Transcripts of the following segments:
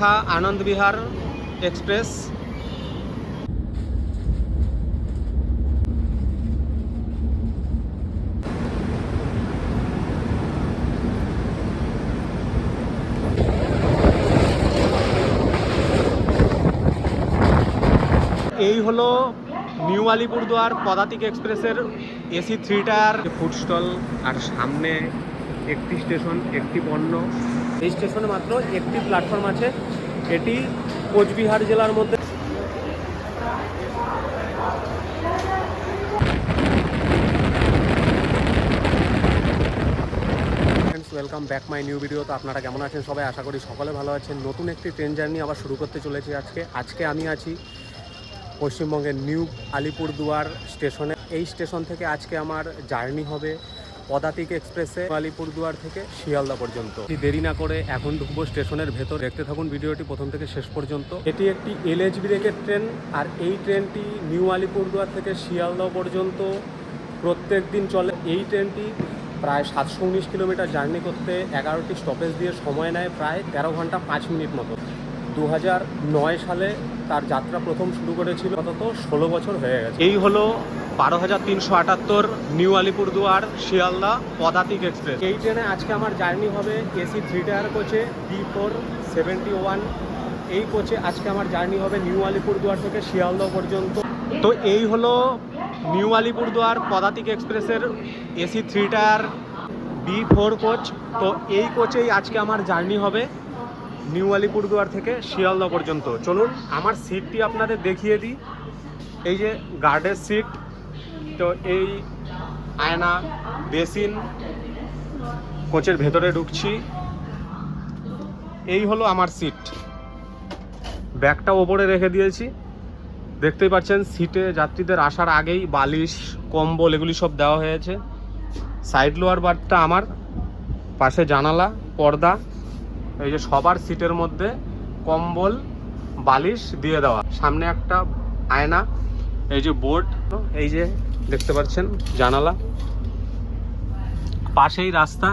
Kamakhya Anand Vihar express. এই হলো new Alipurduar Padatik এক্সপ্রেসের AC three tier food stall, আর সামনে একটি স্টেশন, একটি পণ্য। এই স্টেশনে মাত্র একটি প্ল্যাটফর্ম আছে এটি কোচবিহার জেলার মধ্যে। Welcome back my new video তো আপনারা কেমন আছেন? সবাই আশা করি সকলে ভালো আছেন। নতুন একটি ট্রেন জার্নি আবার শুরু করতে চলেছি আজকে। আজকে আমি আছি পশ্চিমবঙ্গের নিউ আলিপুরদুয়ার স্টেশনে। এই স্টেশন থেকে আজকে আমার জার্নি হবে। পদাতিক এক্সপ্রেসে আলিপুরদুয়ার থেকে শিয়ালদা পর্যন্ত। দেরি না করে এখন ঢুকবো স্টেশনের ভেতর। দেখতে থাকুন ভিডিওটি প্রথম থেকে শেষ পর্যন্ত। এটি একটি এলএচ ব্রেকের ট্রেন আর এই ট্রেনটি নিউ আলিপুরদুয়ার থেকে শিয়ালদা পর্যন্ত প্রত্যেক দিন চলে। এই ট্রেনটি প্রায় সাতশো উনিশ কিলোমিটার জার্নি করতে এগারোটি স্টপেজ দিয়ে সময় নেয় প্রায় তেরো ঘণ্টা পাঁচ মিনিট মতো। দু নয় সালে তার যাত্রা প্রথম শুরু করেছিল। অন্তত ষোলো বছর হয়ে গেছে। এই হলো বারো হাজার তিনশো আটাত্তর নিউ আলিপুরদুয়ার শিয়ালদা পদাতিক এক্সপ্রেস। এই ট্রেনে আজকে আমার জার্নি হবে এসি থ্রি টায়ার কোচে ডি ফোর সেভেন্টি ওয়ান এই কোচে আজকে আমার জার্নি হবে নিউ আলিপুরদুয়ার থেকে শিয়ালদা পর্যন্ত। তো এই হলো নিউ আলিপুরদুয়ার পদাতিক এক্সপ্রেসের AC three tier B four coach. তো এই কোচেই আজকে আমার জার্নি হবে নিউ আলিপুরদুয়ার থেকে শিয়ালদা পর্যন্ত। চলুন, আমার সিটটি আপনাদের দেখিয়ে দিই। এই যে গার্ডের সিট তো এই আয়না বেসিন কোচের ভেতরে ঢুকছি। এই হলো আমার সিট। ব্যাগটা ওপরে রেখে দিয়েছি। দেখতেই পাচ্ছেন, সিটে যাত্রীদের আসার আগেই বালিশ, কম্বল, এগুলি সব দেওয়া হয়েছে। সাইড লোয়ার বারটা আমার, পাশে জানালা, পর্দা, এই যে সবার সিটের মধ্যে কম্বল, বালিশ দিয়ে দেওয়া। সামনে একটা আয়না, এই যে বোর্ড, এই যে দেখতে পাচ্ছেন, জানালা। পাশেই রাস্তা।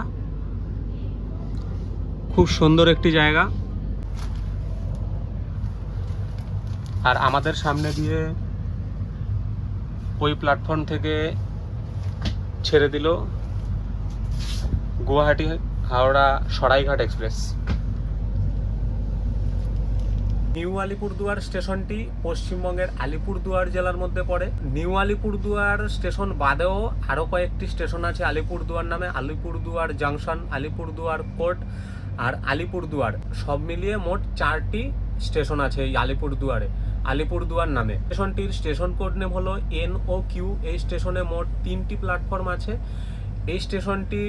খুব সুন্দর একটি জায়গা। আর আমাদের সামনে দিয়ে ওই প্ল্যাটফর্ম থেকে ছেড়ে দিল গুয়াহাটি হাওড়া সরাইঘাট এক্সপ্রেস। নিউ আলিপুরদুয়ার স্টেশনটি পশ্চিমবঙ্গের আলিপুরদুয়ার জেলার মধ্যে পড়ে। নিউ আলিপুরদুয়ার স্টেশন বাদেও আরও কয়েকটি স্টেশন আছে আলিপুরদুয়ার নামে, আলিপুরদুয়ার জাংশন, আলিপুরদুয়ার কোর্ট আর আলিপুরদুয়ার। সব মিলিয়ে মোট চারটি স্টেশন আছে এই আলিপুরদুয়ারে, আলিপুরদুয়ার নামে। স্টেশনটির station code name N O Q Q. এই স্টেশনে মোট তিনটি প্ল্যাটফর্ম আছে। এই স্টেশনটি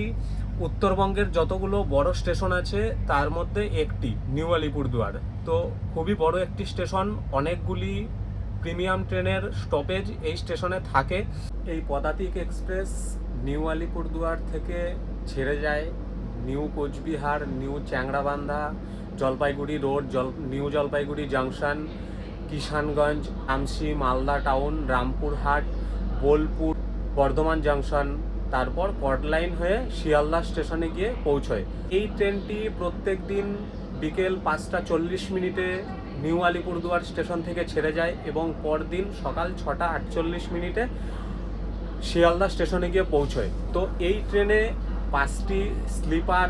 উত্তরবঙ্গের যতগুলো বড় স্টেশন আছে, তার মধ্যে একটি, নিউ আলিপুরদুয়ার। তো খুবই বড় একটি স্টেশন, অনেকগুলি প্রিমিয়াম ট্রেনের স্টপেজ এই স্টেশনে থাকে। এই পদাতিক এক্সপ্রেস নিউ আলিপুরদুয়ার থেকে ছেড়ে যায়, new Coochbehar, new Changrabandha, Jalpaiguri road, জল, নিউ জলপাইগুড়ি জাংশন, কিষানগঞ্জ আমসি মালদা টাউন, রামপুরহাট, বোলপুর, বর্ধমান জাংশন তারপর কটলাইন হয়ে শিয়ালদা স্টেশনে গিয়ে পৌঁছয়। এই ট্রেনটি প্রত্যেক দিন বিকেল পাঁচটা চল্লিশ মিনিটে নিউ আলিপুরদুয়ার স্টেশন থেকে ছেড়ে যায় এবং পরদিন সকাল ছটা আটচল্লিশ মিনিটে শিয়ালদা স্টেশনে গিয়ে পৌঁছয়। তো এই ট্রেনে পাঁচটি স্লিপার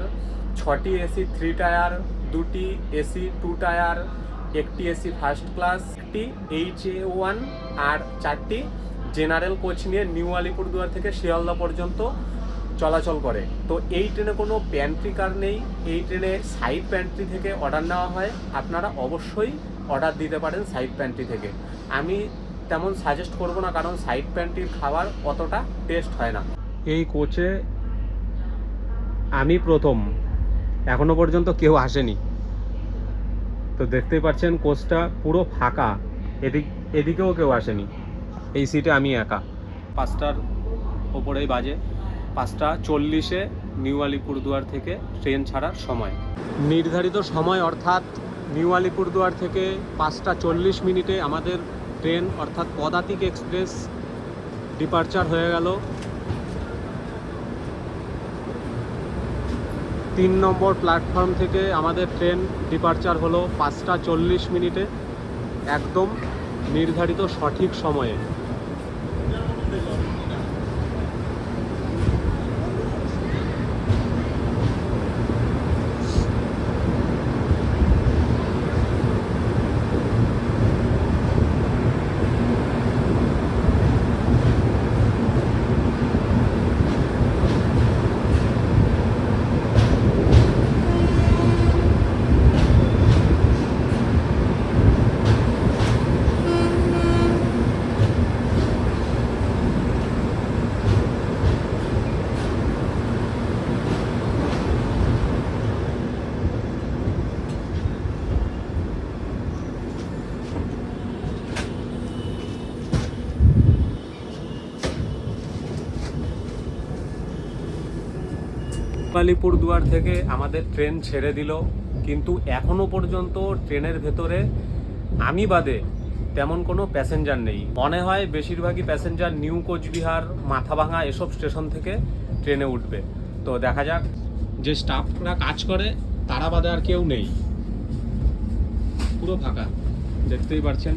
ছটি এসি থ্রি টায়ার দুটি এসি টু টায়ার একটি এসি ফার্স্ট ক্লাস একটি এইচ এ ওয়ান আর চারটি জেনারেল কোচ নিয়ে নিউ আলিপুরদুয়ার থেকে শিয়ালদা পর্যন্ত চলাচল করে। তো এই ট্রেনে কোনো প্যান্ট্রি কার নেই। এই ট্রেনে সাইড প্যান্ট্রি থেকে অর্ডার নেওয়া হয়। আপনারা অবশ্যই অর্ডার দিতে পারেন সাইড প্যান্ট্রি থেকে। আমি তেমন সাজেস্ট করব না, কারণ সাইড প্যান্ট্রির খাবার অতটা টেস্ট হয় না। এই কোচে আমি প্রথম। এখনও পর্যন্ত কেউ আসেনি। তো দেখতেই পাচ্ছেন কোচটা পুরো ফাঁকা। এদিক এদিকেও কেউ আসেনি। এই সিটে আমি একা। পাঁচটার ওপরেই বাজে। পাঁচটা চল্লিশে নিউ আলিপুরদুয়ার থেকে ট্রেন ছাড়ার সময়। নির্ধারিত সময় অর্থাৎ নিউ আলিপুরদুয়ার থেকে পাঁচটা চল্লিশ মিনিটে আমাদের ট্রেন অর্থাৎ পদাতিক এক্সপ্রেস ডিপারচার হয়ে গেল। তিন নম্বর প্ল্যাটফর্ম থেকে আমাদের ট্রেন ডিপারচার হলো পাঁচটা চল্লিশ মিনিটে। একদম নির্ধারিত সঠিক সময়ে। Thank you. আলিপুরদুয়ার থেকে আমাদের ট্রেন ছেড়ে দিল। কিন্তু এখনও পর্যন্ত ট্রেনের ভেতরে আমি বাদে তেমন কোনো প্যাসেঞ্জার নেই। মনে হয় বেশিরভাগই প্যাসেঞ্জার নিউ কোচবিহার, মাথাভাঙা এসব স্টেশন থেকে ট্রেনে উঠবে। তো দেখা যাক। যে স্টাফরা কাজ করে, তারা বাদে আর কেউ নেই। পুরো ফাঁকা। দেখতেই পারছেন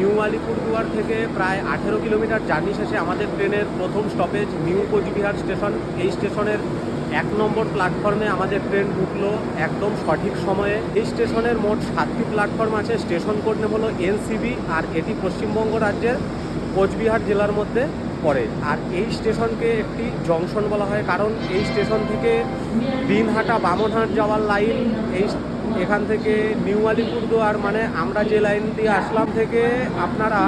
নিউ আলিপুরদুয়ার থেকে প্রায় আঠেরো কিলোমিটার জার্নি শেষে আমাদের ট্রেনের প্রথম স্টপেজ নিউ কোচবিহার স্টেশন। এই স্টেশনের এক নম্বর প্ল্যাটফর্মে আমাদের ট্রেন ঢুকলো একদম সঠিক সময়ে। এই স্টেশনের মোট সাতটি প্ল্যাটফর্ম আছে, স্টেশন কোড নেম হলো এনসিবি আর এটি পশ্চিমবঙ্গ রাজ্যের কোচবিহার জেলার মধ্যে পড়ে। আর এই স্টেশনকে একটি জংশন বলা হয়, কারণ এই স্টেশন থেকে দিনহাটা বামনহাট যাওয়ার লাইন এই এখান থেকে নিউ আলিপুরদুয়ার মানে আমরা যে লাইন দিয়ে আসলাম থেকে আপনারা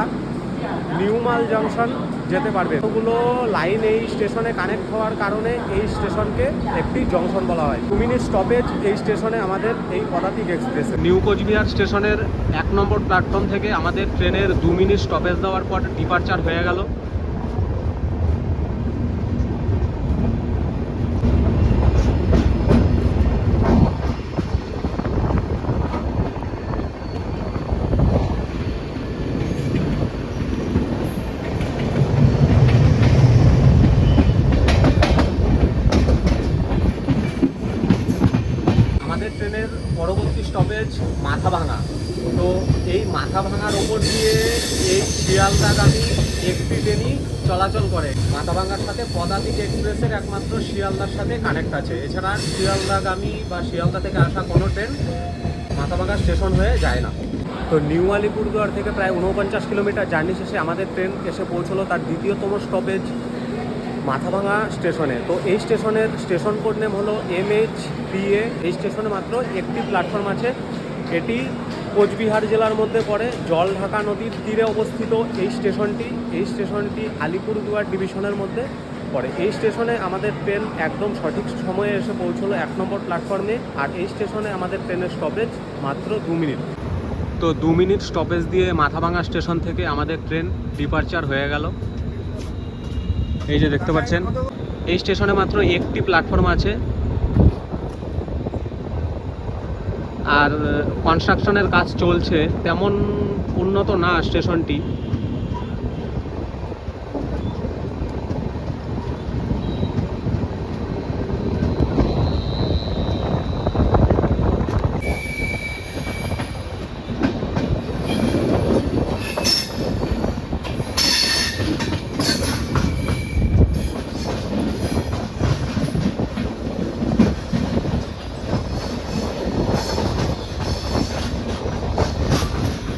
নিউমাল জংশন যেতে পারবে। ওগুলো লাইন এই স্টেশনে কানেক্ট হওয়ার কারণে এই স্টেশনকে একটি জংশন বলা হয়। দু মিনিট স্টপেজ এই স্টেশনে আমাদের এই পদাতিক এক্সপ্রেস নিউ কোচবিহার স্টেশনের এক নম্বর প্ল্যাটফর্ম থেকে আমাদের ট্রেনের দু মিনিট স্টপেজ দেওয়ার পর ডিপারচার হয়ে গেল আমাদের ট্রেনের পরবর্তী স্টপেজ মাথাভাঙা তো এই মাথাভাঙার ওপর দিয়ে এই শিয়ালদাগামী একটি ট্রেনই চলাচল করে। মাথাভাঙার সাথে পদাতিক এক্সপ্রেসের একমাত্র শিয়ালদার সাথে কানেক্ট আছে। এছাড়া শিয়ালদাগামী বা শিয়ালদা থেকে আসা কোনো ট্রেন মাথাভাঙা স্টেশন হয়ে যায় না। তো নিউ আলিপুরদুয়ার থেকে প্রায় উনপঞ্চাশ কিলোমিটার জার্নি শেষে আমাদের ট্রেন এসে পৌঁছলো। তার দ্বিতীয়তম স্টপেজ মাথাভাঙা স্টেশনে। তো এই স্টেশনের, station code name M H PA PA এই স্টেশনে মাত্র একটি প্ল্যাটফর্ম আছে। এটি কোচবিহার জেলার মধ্যে পড়ে। জল ঢাকা নদীর তীরে অবস্থিত এই স্টেশনটি। এই স্টেশনটি আলিপুরদুয়ার ডিভিশনের মধ্যে পড়ে। এই স্টেশনে আমাদের ট্রেন একদম সঠিক সময়ে এসে পৌঁছলো এক নম্বর প্ল্যাটফর্মে। আর এই স্টেশনে আমাদের ট্রেনের স্টপেজ মাত্র দু মিনিট। তো দু মিনিট স্টপেজ দিয়ে মাথাভাঙা স্টেশন থেকে আমাদের ট্রেন ডিপারচার হয়ে গেল। এই যে দেখতে পাচ্ছেন, এই স্টেশনে মাত্র একটি প্ল্যাটফর্ম আছে। আর কনস্ট্রাকশনের কাজ চলছে, তেমন উন্নত না স্টেশনটি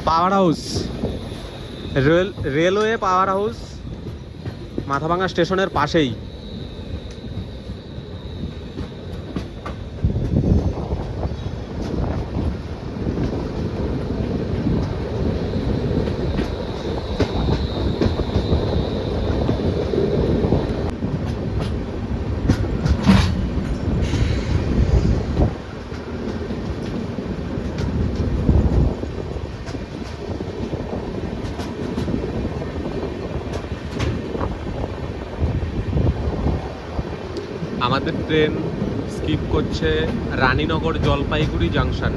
power house rail railway power house Mathabhanga স্টেশনের পাশেই। আমাদের ট্রেন স্কিপ করছে রানীনগর জলপাইগুড়ি জাংশন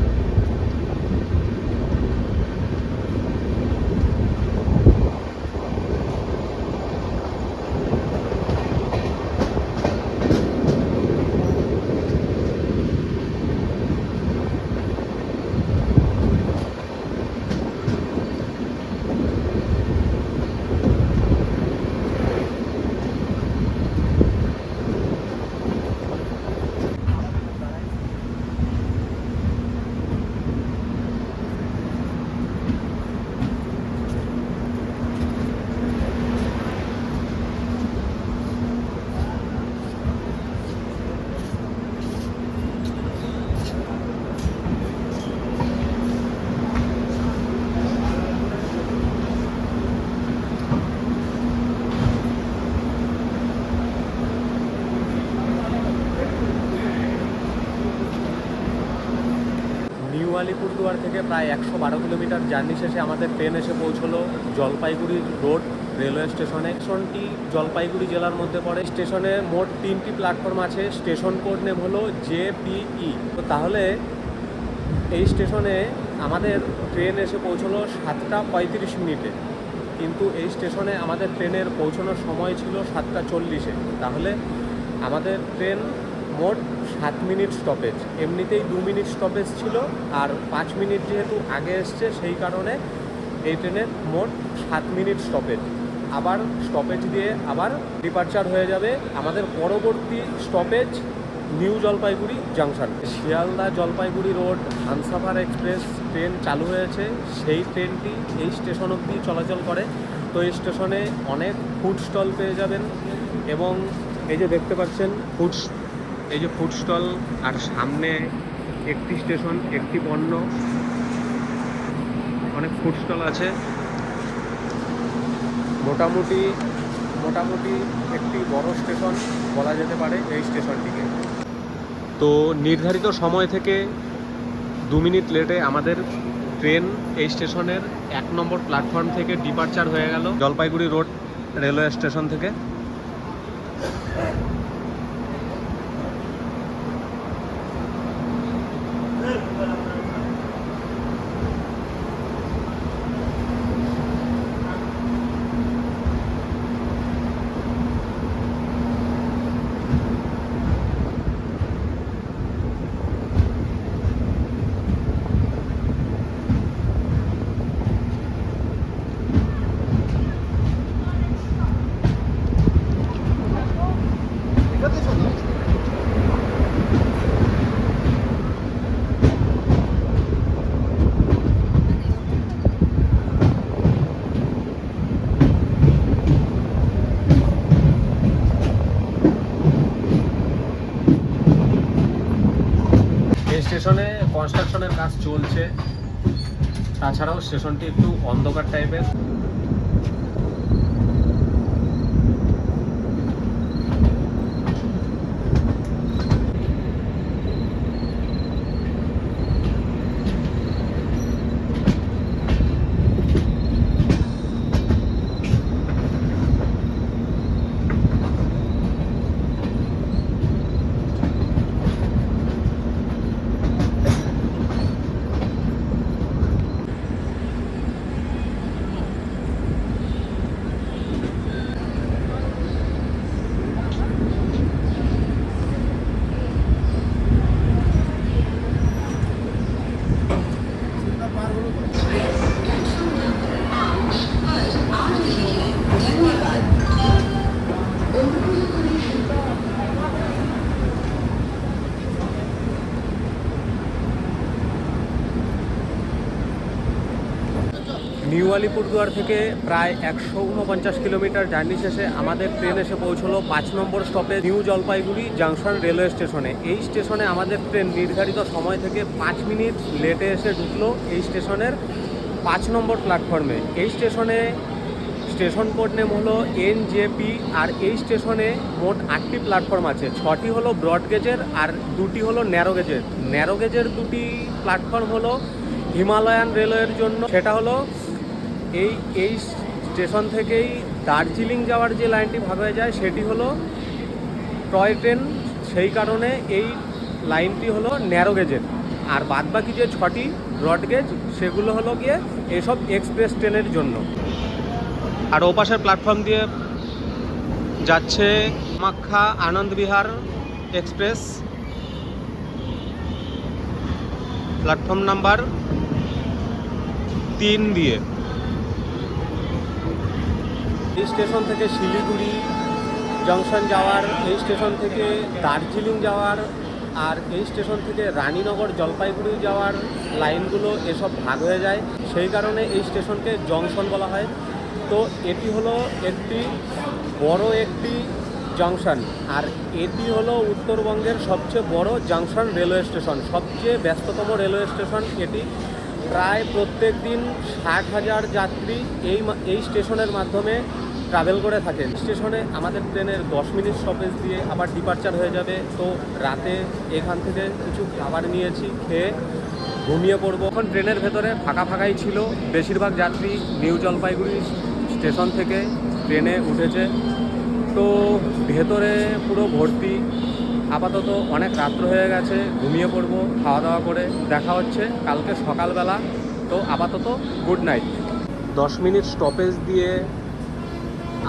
নিউ আলিপুরদুয়ার থেকে প্রায় একশো বারো কিলোমিটার জার্নি শেষে আমাদের ট্রেন এসে পৌঁছলো জলপাইগুড়ি রোড রেলওয়ে স্টেশনে। স্টেশনটি জলপাইগুড়ি জেলার মধ্যে পড়ে। স্টেশনে মোট তিনটি প্ল্যাটফর্ম আছে, স্টেশন কোড নেম হলো জেপিই তো তাহলে এই স্টেশনে আমাদের ট্রেন এসে পৌঁছলো সাতটা পঁয়ত্রিশ মিনিটে। কিন্তু এই স্টেশনে আমাদের ট্রেনের পৌঁছানোর সময় ছিল সাতটা চল্লিশে। তাহলে আমাদের ট্রেন মোট সাত মিনিট স্টপেজ এমনিতেই দু মিনিট স্টপেজ ছিল আর পাঁচ মিনিট যেহেতু আগে এসছে, সেই কারণে এই ট্রেনের মোট সাত মিনিট স্টপেজ আবার স্টপেজ দিয়ে আবার ডিপার্চার হয়ে যাবে আমাদের পরবর্তী stoppage new Jalpaiguri junction Sealdah Jalpaiguri road Humsafar express train চালু হয়েছে। সেই ট্রেনটি এই স্টেশন অবধি চলাচল করে। তো এই স্টেশনে অনেক ফুড স্টল পেয়ে যাবেন এবং এই যে দেখতে পাচ্ছেন ফুড এই যে ফুড স্টল আর সামনে একটি স্টেশন, একটি পণ্য। অনেক ফুড স্টল আছে। মোটামুটি মোটামুটি একটি বড় স্টেশন বলা যেতে পারে এই স্টেশনটিকে। তো নির্ধারিত সময় থেকে দু মিনিট লেটে আমাদের ট্রেন এই স্টেশনের এক নম্বর প্ল্যাটফর্ম থেকে ডিপার্চার হয়ে গেল। জলপাইগুড়ি রোড রেলওয়ে স্টেশন থেকে এই স্টেশনে কনস্ট্রাকশনের কাজ চলছে। তাছাড়াও স্টেশনটি একটু অন্ধকার টাইপের আলিপুরদুয়ার থেকে প্রায় একশো উনপঞ্চাশ কিলোমিটার জার্নি শেষে আমাদের ট্রেন এসে পৌঁছলো পাঁচ নম্বর স্টপে নিউ জলপাইগুড়ি জাংশন রেলওয়ে স্টেশনে। এই স্টেশনে আমাদের ট্রেন নির্ধারিত সময় থেকে পাঁচ মিনিট লেটে এসে ঢুকলো এই স্টেশনের পাঁচ নম্বর প্ল্যাটফর্মে। এই স্টেশনে স্টেশন কোড নেম হলো এনজেপি আর এই স্টেশনে মোট আটটি প্ল্যাটফর্ম আছে। ছটি হলো ব্রড গেজের আর দুটি হলো ন্যারো গেজের। ন্যারো গেজের দুটি প্ল্যাটফর্ম হলো হিমালয়ান রেলওয়ের জন্য, সেটা হলো এই এই স্টেশন থেকেই দার্জিলিং যাওয়ার যে লাইনটি হয়ে যায়, সেটি হলো টয় ট্রেন। সেই কারণে এই লাইনটি হলো ন্যারো গেজের। আর বাদবাকি যে ছটি ব্রড গেজ, সেগুলো হলো গিয়ে এসব এক্সপ্রেস ট্রেনের জন্য। আর ওপাশের প্ল্যাটফর্ম দিয়ে যাচ্ছে Kamakhya Anand Vihar express. Platform number তিন দিয়ে। এই স্টেশন থেকে শিলিগুড়ি জংশন যাওয়ার, এই স্টেশন থেকে দার্জিলিং যাওয়ার আর এই স্টেশন থেকে রানীনগর, জলপাইগুড়ি যাওয়ার লাইনগুলো এসব ভাগ হয়ে যায়। সেই কারণে এই স্টেশনকে জংশন বলা হয়। তো এটি হলো একটি বড় একটি জংশন আর এটি হলো উত্তরবঙ্গের সবচেয়ে বড় জংশন রেলওয়ে স্টেশন। সবচেয়ে ব্যস্ততম রেলওয়ে স্টেশন এটি। প্রায় প্রত্যেক দিন ষাট হাজার যাত্রী এই এই স্টেশনের মাধ্যমে ট্রাভেল করে থাকেন। স্টেশনে আমাদের ট্রেনের দশ মিনিট স্টপেজ দিয়ে আবার ডিপার্চার হয়ে যাবে। তো রাতে এখান থেকে কিছু খাবার নিয়েছি, খেয়ে ঘুমিয়ে পড়ব। এখন ট্রেনের ভেতরে ফাঁকা ফাঁকাই ছিল। বেশিরভাগ যাত্রী নিউ জলপাইগুড়ি স্টেশন থেকে ট্রেনে উঠেছে। তো ভেতরে পুরো ভর্তি। আপাতত অনেক রাত্র হয়ে গেছে, ঘুমিয়ে পড়ব খাওয়া দাওয়া করে। দেখা হচ্ছে কালকে সকালবেলা। তো আপাতত গুড নাইট দশ মিনিট স্টপেজ দিয়ে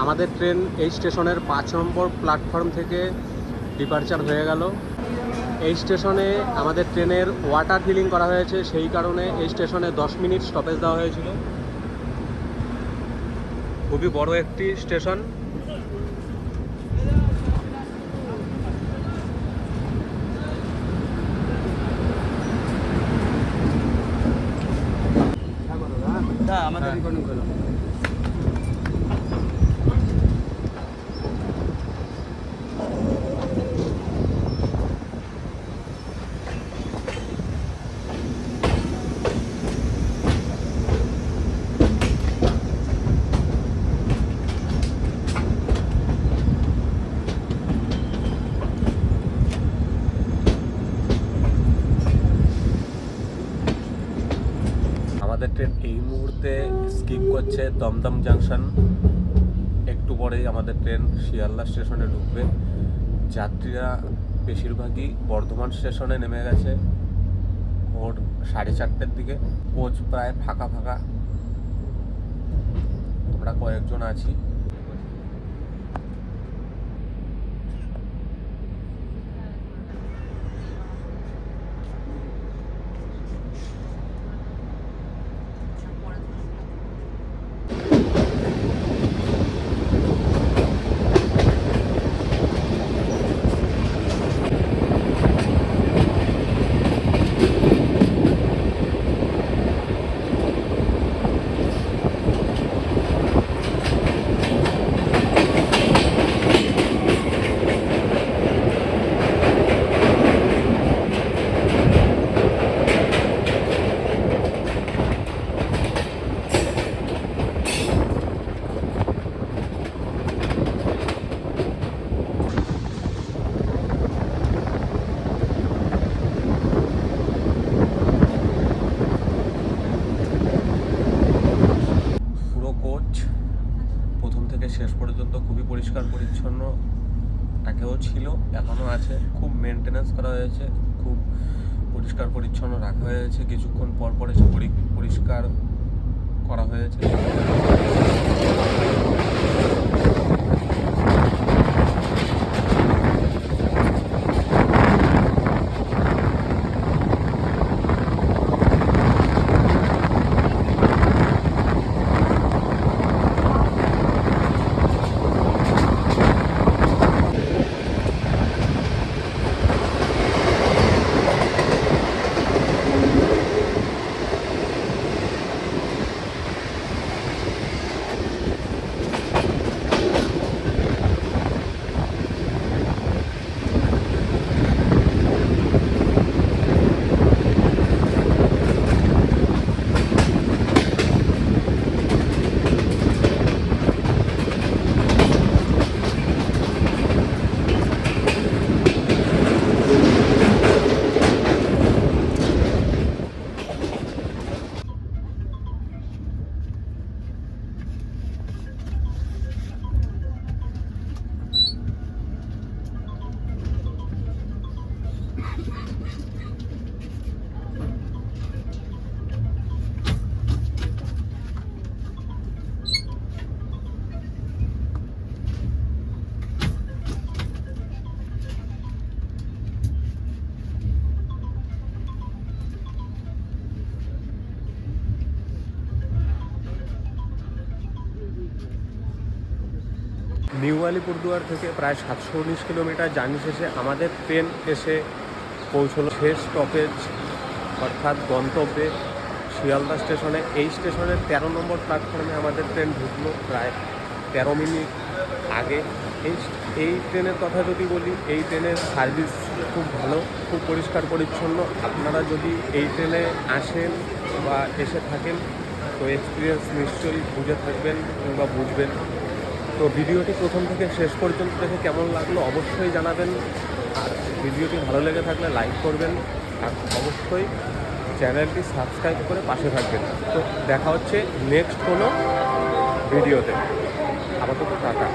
আমাদের ট্রেন এই স্টেশনের পাঁচ নম্বর প্ল্যাটফর্ম থেকে ডিপারচার হয়ে গেল। এই স্টেশনে আমাদের ট্রেনের ওয়াটার ফিলিং করা হয়েছে, সেই কারণে এই স্টেশনে দশ মিনিট স্টপেজ দেওয়া হয়েছিল। খুবই বড় একটি স্টেশন। আমাদের। রেকর্ডিং করলাম আমাদের ট্রেন এই মুহূর্তে স্কিপ করছে দমদম জাংশন একটু পরেই আমাদের ট্রেন শিয়ালদা স্টেশনে ঢুকবে। যাত্রীরা বেশিরভাগই বর্ধমান স্টেশনে নেমে গেছে। ভোর সাড়ে চারটের দিকে। কোচ প্রায় ফাঁকা ফাঁকা। আমরা কয়েকজন আছি পুরো কোচ প্রথম থেকে শেষ পর্যন্ত খুবই পরিচ্ছন্ন আগেও ছিল এখনও আছে। খুব মেনটেন্যান্স করা হয়েছে, খুব পরিষ্কার পরিচ্ছন্ন রাখা হয়েছে। কিছুক্ষণ পর পরি- পরিষ্কার করা হয়েছে। নিউ আলিপুরদুয়ার থেকে প্রায় সাতশো উনিশ কিলোমিটার জার্নি শেষে আমাদের ট্রেন এসে পৌঁছলো। শেষ স্টপেজ অর্থাৎ গন্তব্যে শিয়ালদা স্টেশনে। এই স্টেশনের তেরো নম্বর প্ল্যাটফর্মে আমাদের ট্রেন ঢুকলো প্রায় তেরো মিনিট আগে। এই এই ট্রেনের কথা যদি বলি, এই ট্রেনের সার্ভিস খুব ভালো, খুব পরিষ্কার পরিচ্ছন্ন। আপনারা যদি এই ট্রেনে আসেন বা এসে থাকেন, তো এক্সপিরিয়েন্স নিশ্চয়ই বুঝে থাকবেন কিংবা বুঝবেন। তো ভিডিওটি প্রথম থেকে শেষ পর্যন্ত দেখে কেমন লাগল অবশ্যই জানাবেন। আর ভিডিওটি ভালো লেগে থাকলে লাইক করবেন। আর অবশ্যই চ্যানেলটি সাবস্ক্রাইব করে পাশে থাকবেন। তো দেখা হচ্ছে নেক্সট কোনো ভিডিওতে। আপাতত টাটা।